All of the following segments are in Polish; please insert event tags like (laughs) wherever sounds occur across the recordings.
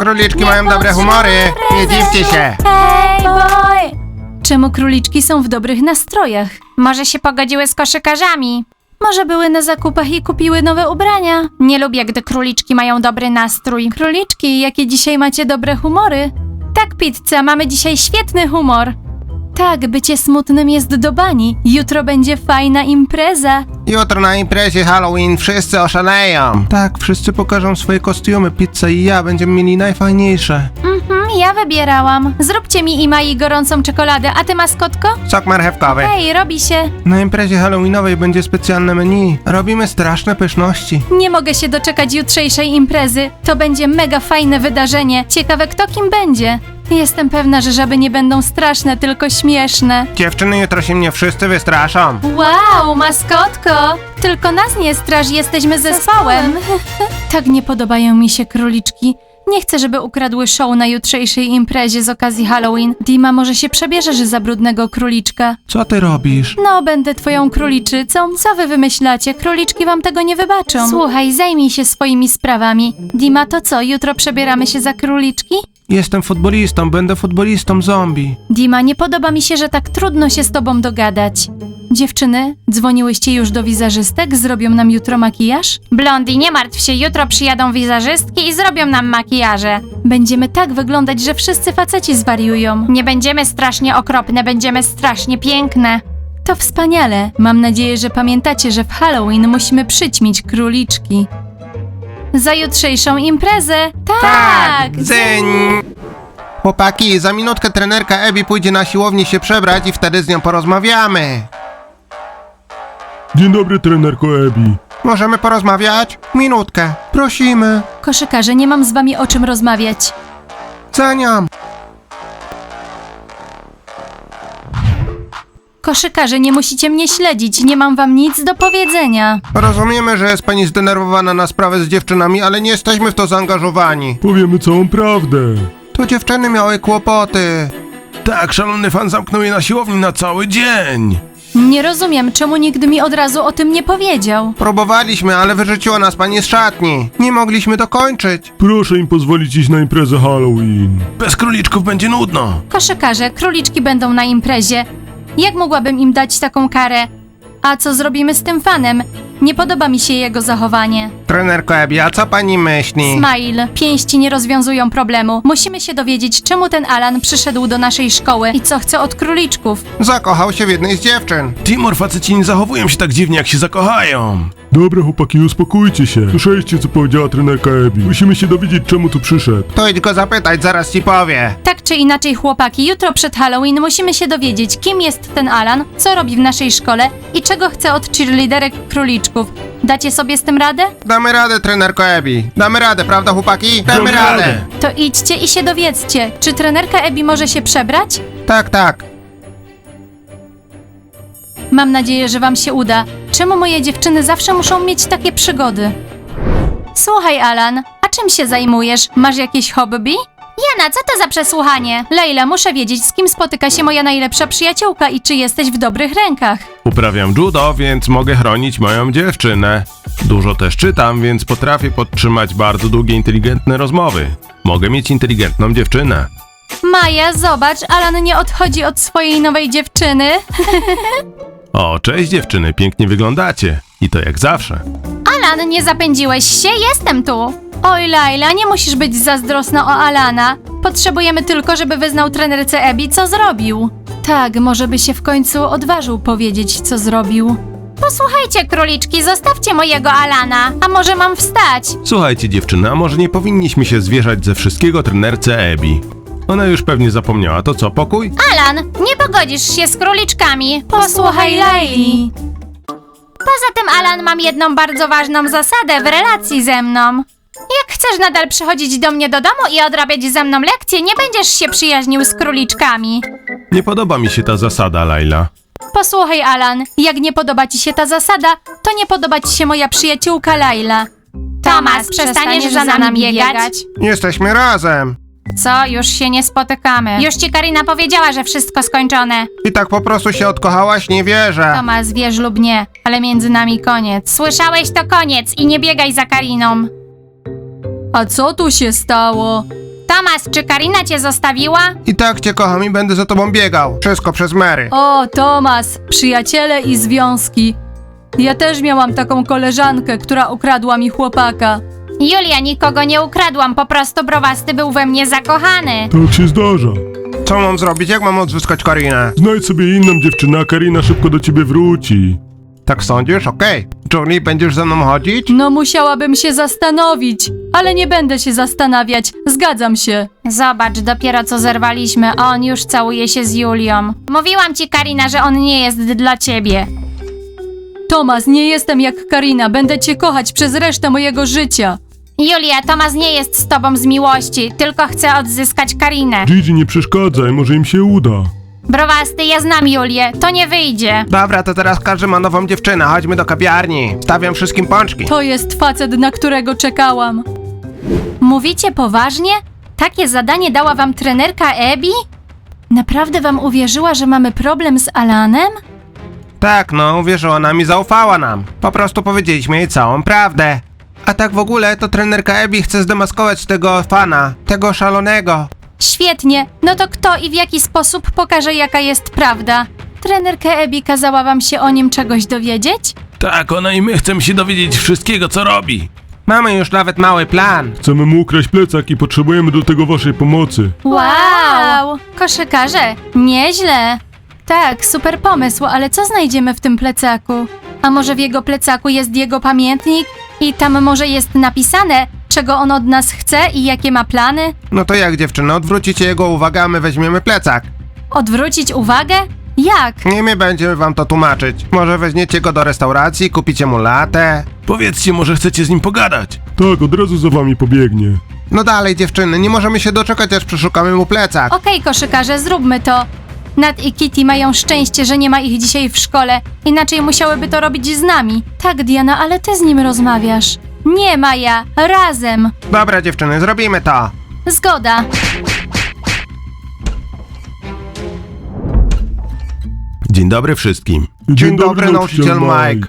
Króliczki mają dobre humory. Nie dziwcie się. Hej, boy! Czemu króliczki są w dobrych nastrojach? Może się pogodziły z koszykarzami. Może były na zakupach i kupiły nowe ubrania? Nie lubię, gdy króliczki mają dobry nastrój. Króliczki, jakie dzisiaj macie dobre humory? Tak, pizza, mamy dzisiaj świetny humor. Tak, bycie smutnym jest do bani. Jutro będzie fajna impreza. Jutro na imprezie Halloween wszyscy oszaleją. Tak, wszyscy pokażą swoje kostiumy. Pizza i ja będziemy mieli najfajniejsze. Mhm, ja wybierałam. Zróbcie mi i Mai gorącą czekoladę, a ty maskotko? Sok marchewkowy. Hej, robi się. Na imprezie halloweenowej będzie specjalne menu. Robimy straszne pyszności. Nie mogę się doczekać jutrzejszej imprezy. To będzie mega fajne wydarzenie. Ciekawe, kto kim będzie. Jestem pewna, że żaby nie będą straszne, tylko śmieszne. Dziewczyny, jutro się mnie wszyscy wystraszą. Wow, maskotko! Tylko nas nie straż, jesteśmy zespołem. tak nie podobają mi się króliczki. Nie chcę, żeby ukradły show na jutrzejszej imprezie z okazji Halloween. Dima może się przebierzesz za brudnego króliczka. Co ty robisz? No, będę twoją króliczycą. Co wy wymyślacie? Króliczki wam tego nie wybaczą. Słuchaj, zajmij się swoimi sprawami. Dima, to co, jutro przebieramy się za króliczki? Jestem futbolistą, będę futbolistą zombie. Dima, nie podoba mi się, że tak trudno się z tobą dogadać. Dziewczyny, dzwoniłyście już do wizerzystek? Zrobią nam jutro makijaż? Blondi, nie martw się, jutro przyjadą wizerzystki i zrobią nam makijaże. Będziemy tak wyglądać, że wszyscy faceci zwariują. Nie będziemy strasznie okropne, będziemy strasznie piękne. To wspaniale. Mam nadzieję, że pamiętacie, że w Halloween musimy przyćmić króliczki. Za jutrzejszą imprezę? Tak! Dzyń! Chłopaki, za minutkę trenerka Ebi pójdzie na siłownię się przebrać i wtedy z nią porozmawiamy. Dzień dobry, trenerko Ebi. Możemy porozmawiać? Minutkę. Prosimy. Koszykarze, nie mam z wami o czym rozmawiać. Nią. Koszykarze, nie musicie mnie śledzić, nie mam wam nic do powiedzenia. Rozumiemy, że jest pani zdenerwowana na sprawę z dziewczynami, ale nie jesteśmy w to zaangażowani. Powiemy całą prawdę. To dziewczyny miały kłopoty. Tak, szalony fan zamknął je na siłowni na cały dzień. Nie rozumiem, czemu nigdy mi od razu o tym nie powiedział. Próbowaliśmy, ale wyrzuciła nas pani z szatni. Nie mogliśmy dokończyć. Proszę im pozwolić iść na imprezę Halloween. Bez króliczków będzie nudno. Koszykarze, króliczki będą na imprezie. Jak mogłabym im dać taką karę? A co zrobimy z tym fanem? Nie podoba mi się jego zachowanie. Trenerko Ebi, a co pani myśli? Smile, pięści nie rozwiązują problemu. Musimy się dowiedzieć, czemu ten Alan przyszedł do naszej szkoły i co chce od króliczków. Zakochał się w jednej z dziewczyn. Timor, faceci nie zachowują się tak dziwnie, jak się zakochają. Dobra, chłopaki, uspokójcie się. Słyszeliście, co powiedziała trenerka Ebi. Musimy się dowiedzieć, czemu tu przyszedł. To idź go zapytać, zaraz ci powie. Tak czy inaczej, chłopaki, jutro przed Halloween musimy się dowiedzieć, kim jest ten Alan, co robi w naszej szkole i czego chce od cheerleaderek króliczków. Dacie sobie z tym radę? Damy radę, trenerko Ebi. Damy radę, prawda chłopaki? Damy Damy radę. radę. To idźcie i się dowiedzcie, czy trenerka Ebi może się przebrać? Tak, tak. Mam nadzieję, że wam się uda. Czemu moje dziewczyny zawsze muszą mieć takie przygody? Słuchaj, Alan, a czym się zajmujesz? Masz jakieś hobby? Jana, co to za przesłuchanie? Leila, muszę wiedzieć, z kim spotyka się moja najlepsza przyjaciółka i czy jesteś w dobrych rękach. Uprawiam judo, więc mogę chronić moją dziewczynę. Dużo też czytam, więc potrafię podtrzymać bardzo długie, inteligentne rozmowy. Mogę mieć inteligentną dziewczynę. Maja, zobacz, Alan nie odchodzi od swojej nowej dziewczyny. (laughs) O, cześć dziewczyny, pięknie wyglądacie. I to jak zawsze. Alan, nie zapędziłeś się? Jestem tu. Oj, Laila, nie musisz być zazdrosna o Alana. Potrzebujemy tylko, żeby wyznał trenerce Ebi, co zrobił. Tak, może by się w końcu odważył powiedzieć, co zrobił. Posłuchajcie, króliczki, zostawcie mojego Alana. A może mam wstać? Słuchajcie dziewczyny, a może nie powinniśmy się zwierzać ze wszystkiego trenerce Ebi? Ona już pewnie zapomniała, to co, pokój? Alan, nie pogodzisz się z króliczkami. Posłuchaj, Laili. Poza tym, Alan, mam jedną bardzo ważną zasadę w relacji ze mną. Jak chcesz nadal przychodzić do mnie do domu i odrabiać ze mną lekcje, nie będziesz się przyjaźnił z króliczkami. Nie podoba mi się ta zasada, Laila. Posłuchaj, Alan, jak nie podoba ci się ta zasada, to nie podoba ci się moja przyjaciółka Laila. Tomas, przestaniesz za nami biegać? Jesteśmy razem. Co, już się nie spotykamy. Już ci Karina powiedziała, że wszystko skończone. I tak po prostu się odkochałaś, nie wierzę. Tomas, wierz lub nie, ale między nami koniec. Słyszałeś to koniec i nie biegaj za Kariną. A co tu się stało? Tomas, czy Karina cię zostawiła? I tak cię kocham i będę za tobą biegał. Wszystko przez Mary. O, Tomas, przyjaciele i związki. Ja też miałam taką koleżankę, która ukradła mi chłopaka. Julia, nikogo nie ukradłam, po prostu browasty był we mnie zakochany. Tak się zdarza. Co mam zrobić? Jak mam odzyskać Karinę? Znajdź sobie inną dziewczynę, a Karina szybko do ciebie wróci. Tak sądzisz? Okej. Julie, będziesz ze mną chodzić? No musiałabym się zastanowić, ale nie będę się zastanawiać, zgadzam się. Zobacz, dopiero co zerwaliśmy, a on już całuje się z Julią. Mówiłam ci, Karina, że on nie jest dla ciebie. Tomas, nie jestem jak Karina, będę cię kochać przez resztę mojego życia. Julia, Tomas nie jest z tobą z miłości, tylko chce odzyskać Karinę. Gigi, nie przeszkadzaj, może im się uda. Browasty, ja znam Julię, to nie wyjdzie. Dobra, to teraz każdy ma nową dziewczynę. Chodźmy do kawiarni. Stawiam wszystkim pączki. To jest facet, na którego czekałam. Mówicie poważnie? Takie zadanie dała wam trenerka Ebi? Naprawdę wam uwierzyła, że mamy problem z Alanem? Tak, no, uwierzyła nam i zaufała nam. Po prostu powiedzieliśmy jej całą prawdę. A tak w ogóle, to trenerka Ebi chce zdemaskować tego fana, tego szalonego. Świetnie, no to kto i w jaki sposób pokaże, jaka jest prawda? Trenerka Ebi kazała wam się o nim czegoś dowiedzieć? Tak, ona i my chcemy się dowiedzieć wszystkiego, co robi. Mamy już nawet mały plan. Chcemy mu ukraść plecak i potrzebujemy do tego waszej pomocy. Wow! Koszykarze, nieźle. Tak, super pomysł, ale co znajdziemy w tym plecaku? A może w jego plecaku jest jego pamiętnik i tam może jest napisane, czego on od nas chce i jakie ma plany? No to jak dziewczyny, odwrócicie jego uwagę, a my weźmiemy plecak. Odwrócić uwagę? Jak? Nie my będziemy wam to tłumaczyć. Może weźmiecie go do restauracji, kupicie mu latę. Powiedzcie, może chcecie z nim pogadać. Tak, od razu za wami pobiegnie. No dalej dziewczyny, nie możemy się doczekać, aż przeszukamy mu plecak. Okej, koszykarze, zróbmy to. Nat i Kitty mają szczęście, że nie ma ich dzisiaj w szkole, inaczej musiałyby to robić z nami. Tak, Diana, ale ty z nim rozmawiasz. Nie, Maja, razem. Dobra dziewczyny, zrobimy to. Zgoda. Dzień dobry wszystkim. Dzień dobry, nauczyciel Mike.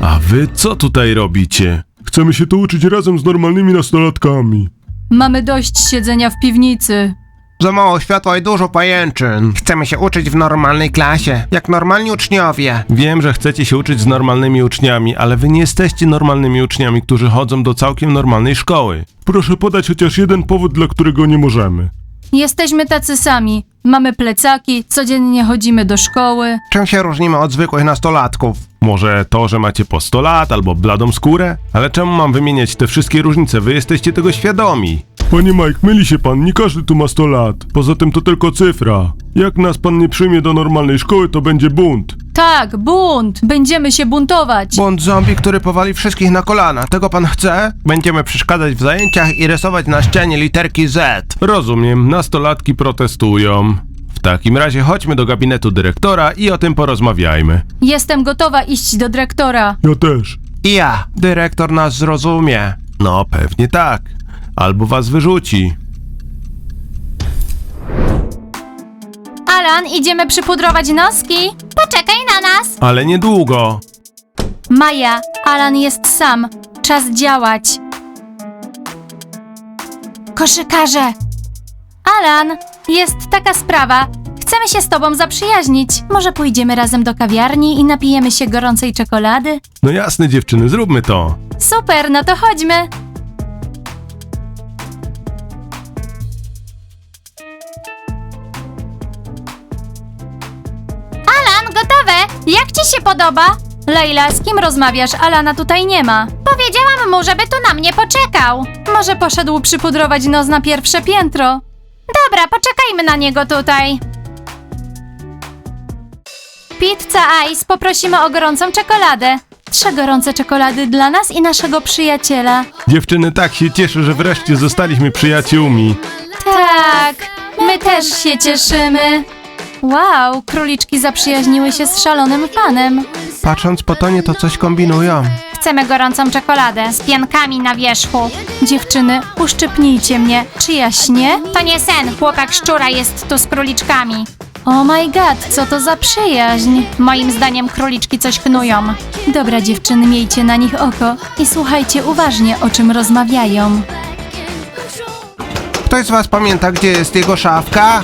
A wy co tutaj robicie? Chcemy się tu uczyć razem z normalnymi nastolatkami. Mamy dość siedzenia w piwnicy. Za mało światła i dużo pajęczyn. Chcemy się uczyć w normalnej klasie, jak normalni uczniowie. Wiem, że chcecie się uczyć z normalnymi uczniami, ale wy nie jesteście normalnymi uczniami, którzy chodzą do całkiem normalnej szkoły. Proszę podać chociaż jeden powód, dla którego nie możemy. Jesteśmy tacy sami. Mamy plecaki, codziennie chodzimy do szkoły. Czym się różnimy od zwykłych nastolatków? Może to, że macie po 100 lat albo bladą skórę? Ale czemu mam wymieniać te wszystkie różnice? Wy jesteście tego świadomi. Panie Mike, myli się pan, nie każdy tu ma 100 lat. Poza tym to tylko cyfra. Jak nas pan nie przyjmie do normalnej szkoły, to będzie bunt. Tak, bunt! Będziemy się buntować. Bądź zombie, który powali wszystkich na kolana. Tego pan chce? Będziemy przeszkadzać w zajęciach i rysować na ścianie literki Z. Rozumiem, nastolatki protestują. W takim razie chodźmy do gabinetu dyrektora i o tym porozmawiajmy. Jestem gotowa iść do dyrektora. Ja też. I ja. Dyrektor nas zrozumie. No, pewnie tak. Albo was wyrzuci. Alan, idziemy przypudrować noski? Poczekaj na nas. Ale niedługo. Maja, Alan jest sam. Czas działać. Koszykarze! Alan, jest taka sprawa. Chcemy się z tobą zaprzyjaźnić. Może pójdziemy razem do kawiarni i napijemy się gorącej czekolady? No jasne dziewczyny, zróbmy to. Super, no to chodźmy. Jak ci się podoba? Leila, z kim rozmawiasz? Alana tutaj nie ma. Powiedziałam mu, żeby tu na mnie poczekał. Może poszedł przypudrować nos na pierwsze piętro. Dobra, poczekajmy na niego tutaj. Pizza Ice, poprosimy o gorącą czekoladę. Trzy gorące czekolady dla nas i naszego przyjaciela. Dziewczyny tak się cieszę, że wreszcie zostaliśmy przyjaciółmi. Tak, my też się cieszymy. Wow, króliczki zaprzyjaźniły się z szalonym fanem. Patrząc po tonie, to coś kombinują. Chcemy gorącą czekoladę z piankami na wierzchu. Dziewczyny, uszczypnijcie mnie. Czy ja śnię? To nie sen, chłopak szczura jest tu z króliczkami. Oh my god, co to za przyjaźń. Moim zdaniem króliczki coś knują. Dobra dziewczyny, miejcie na nich oko i słuchajcie uważnie, o czym rozmawiają. Ktoś z was pamięta, gdzie jest jego szafka?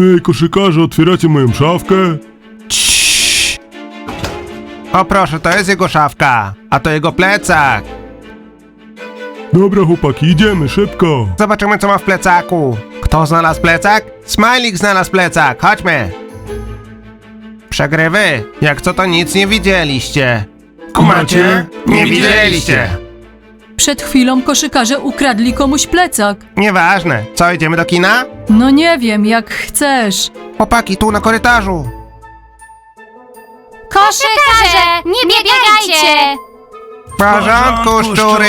Ej, koszykarze, otwieracie moją szafkę? O proszę, to jest jego szafka, a to jego plecak. Dobra, chłopaki, idziemy, szybko. Zobaczymy, co ma w plecaku. Kto znalazł plecak? Smajlik znalazł plecak, chodźmy. Przegrywy, jak co to nic nie widzieliście. Kumacie? Nie widzieliście. Przed chwilą koszykarze ukradli komuś plecak. Nieważne, co, idziemy do kina? No nie wiem, jak chcesz. Chłopaki, tu na korytarzu. Koszykarze, nie biegajcie! W porządku, szczury.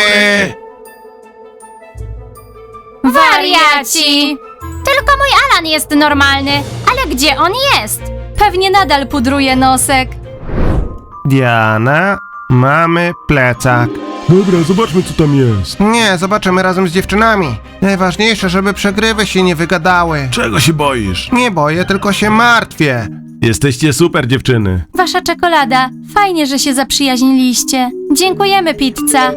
Wariaci! Tylko mój Alan jest normalny, ale gdzie on jest? Pewnie nadal pudruje nosek. Diana, mamy plecak. Dobra, zobaczmy, co tam jest. Nie, zobaczymy razem z dziewczynami. Najważniejsze, żeby przegrywy się nie wygadały. Czego się boisz? Nie boję, tylko się martwię. Jesteście super dziewczyny. Wasza czekolada. Fajnie, że się zaprzyjaźniliście. Dziękujemy, pizza.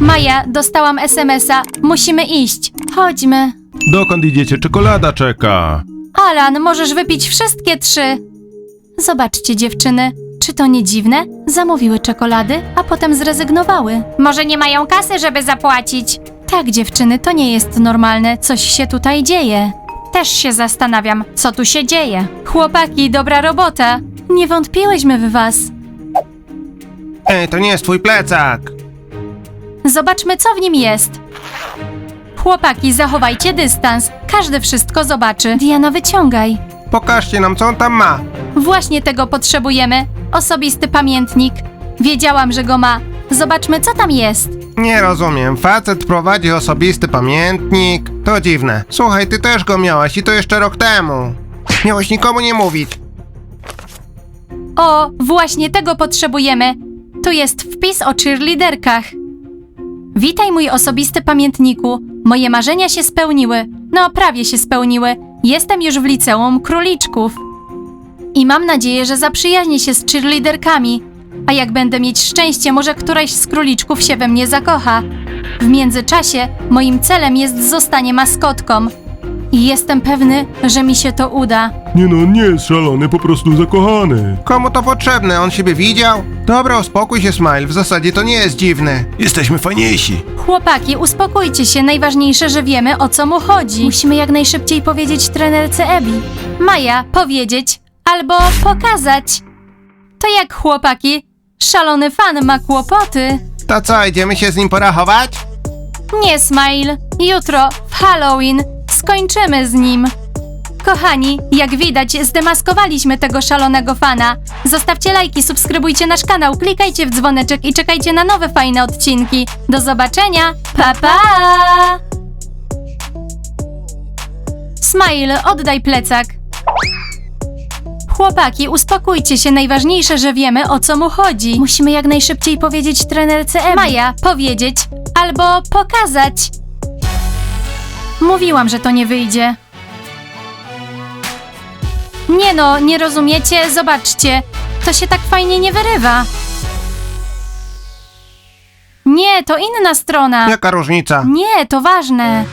Maja, dostałam SMS-a. Musimy iść. Chodźmy. Dokąd idziecie? Czekolada czeka. Alan, możesz wypić wszystkie trzy. Zobaczcie, dziewczyny. Czy to nie dziwne? Zamówiły czekolady, a potem zrezygnowały. Może nie mają kasy, żeby zapłacić? Tak, dziewczyny, to nie jest normalne. Coś się tutaj dzieje. Też się zastanawiam, co tu się dzieje. Chłopaki, dobra robota. Nie wątpiłyśmy w was. Ej, to nie jest twój plecak. Zobaczmy, co w nim jest. Chłopaki, zachowajcie dystans. Każdy wszystko zobaczy. Diana, wyciągaj. Pokażcie nam, co on tam ma. Właśnie tego potrzebujemy. Osobisty pamiętnik. Wiedziałam, że go ma. Zobaczmy, co tam jest. Nie rozumiem, facet prowadzi osobisty pamiętnik. To dziwne. Słuchaj, ty też go miałaś i to jeszcze rok temu. Miałeś nikomu nie mówić. O, właśnie tego potrzebujemy. Tu jest wpis o cheerleaderkach. Witaj, mój osobisty pamiętniku. Moje marzenia się spełniły. No, prawie się spełniły. Jestem już w liceum króliczków. I mam nadzieję, że zaprzyjaźnię się z cheerleaderkami. A jak będę mieć szczęście, może któraś z króliczków się we mnie zakocha. W międzyczasie moim celem jest zostanie maskotką. I jestem pewny, że mi się to uda. Nie no, on nie jest szalony, po prostu zakochany. Komu to potrzebne? On siebie widział? Dobra, uspokój się, Smile. W zasadzie to nie jest dziwny. Jesteśmy fajniejsi. Chłopaki, uspokójcie się. Najważniejsze, że wiemy o co mu chodzi. Musimy jak najszybciej powiedzieć trenerce Ebi. Maja, powiedzieć albo pokazać. To jak chłopaki? Szalony fan ma kłopoty. To co, idziemy się z nim porachować? Nie, Smile. Jutro, w Halloween, skończymy z nim. Kochani, jak widać, zdemaskowaliśmy tego szalonego fana. Zostawcie lajki, subskrybujcie nasz kanał, klikajcie w dzwoneczek i czekajcie na nowe fajne odcinki. Do zobaczenia. Pa pa! Smile, oddaj plecak. Chłopaki, uspokójcie się. Najważniejsze, że wiemy o co mu chodzi. Musimy jak najszybciej powiedzieć trenerce Emmy. Maja, powiedzieć albo pokazać. Mówiłam, że to nie wyjdzie. Nie no, nie rozumiecie? Zobaczcie. To się tak fajnie nie wyrywa. Nie, to inna strona. Jaka różnica? Nie, to ważne.